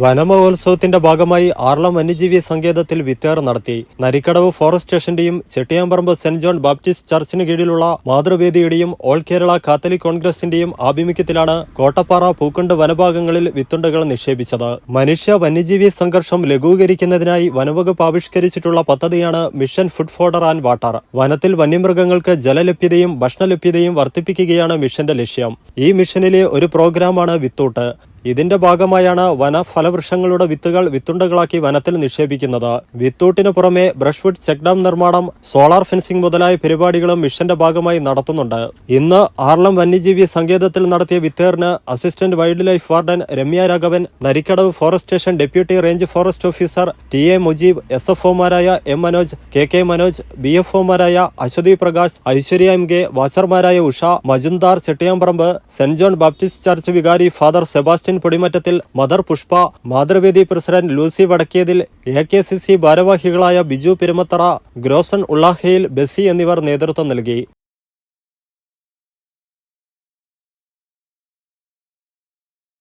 വനമഹോത്സവത്തിന്റെ ഭാഗമായി ആർളം വന്യജീവി സങ്കേതത്തിൽ വിത്തേർ നടത്തി. നരിക്കടവ് ഫോറസ്റ്റ് സ്റ്റേഷന്റെയും ചെട്ടിയാമ്പറമ്പ് സെന്റ് ജോൺ ബാപ്റ്റിസ്റ്റ് ചർച്ചിന് കീഴിലുള്ള മാതൃവേദിയുടെയും ഓൾ കേരള കാത്തലിക് കോൺഗ്രസിന്റെയും ആഭിമുഖ്യത്തിലാണ് കോട്ടപ്പാറ പൂക്കണ്ട് വനഭാഗങ്ങളിൽ വിത്തുണ്ടകൾ നിക്ഷേപിച്ചത്. മനുഷ്യ വന്യജീവി സംഘർഷം ലഘൂകരിക്കുന്നതിനായി വനവകുപ്പ് ആവിഷ്കരിച്ചിട്ടുള്ള പദ്ധതിയാണ് mission food fodder and water. വനത്തിൽ വന്യമൃഗങ്ങൾക്ക് ജലലഭ്യതയും ഭക്ഷണലഭ്യതയും വർദ്ധിപ്പിക്കുകയാണ് മിഷന്റെ ലക്ഷ്യം. ഈ മിഷനിലെ ഒരു പ്രോഗ്രാമാണ് വിത്തൂട്ട്. ഇതിന്റെ ഭാഗമായാണ് വന ഫലവൃക്ഷങ്ങളുടെ വിത്തുകൾ വിത്തുണ്ടകളാക്കി വനത്തിൽ നിക്ഷേപിക്കുന്നത്. വിത്തൂട്ടിന് പുറമെ ബ്രഷ്വുഡ് ചെക്ക് ഡാം നിർമ്മാണം സോളാർ ഫെൻസിംഗ് മുതലായ പരിപാടികളും മിഷന്റെ ഭാഗമായി നടത്തുന്നുണ്ട്. ഇന്ന് ആർളം വന്യജീവി സങ്കേതത്തിൽ നടത്തിയ വിത്തേറിന് assistant wildlife warden Ramya Raghavan Narikkadavu forest station deputy range forest officer T A Mujeeb S F ഒമാരായ M Manoj K K Manoj B F ഒമാരായ Aswathy Prakash Aishwarya M K വാച്ചർമാരായ Usha Majumdar Chettiyamparambu saint John Baptist church വികാരി father Sebastian Podimattathil mother Pushpa Mathruvedi president Lucy Vadakkiyathil A K C C ഭാരവാഹികളായ Biju പെരുമത്തറ ഗ്രോസൺ ഉള്ളാഹയിൽ Bessy എന്നിവർ നേതൃത്വം നൽകി.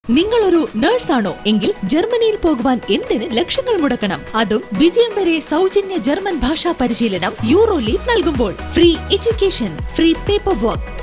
നിങ്ങളൊരു നേഴ്സാണോ? എങ്കിൽ ജർമ്മനിയിൽ പോകുവാൻ എന്തിന് ലക്ഷങ്ങൾ മുടക്കണം? അതും വിജയം വരെ സൗജന്യ ജർമ്മൻ ഭാഷാ പരിശീലനം യൂറോ ലീഗ് നൽകുമ്പോൾ. Free education free paper work.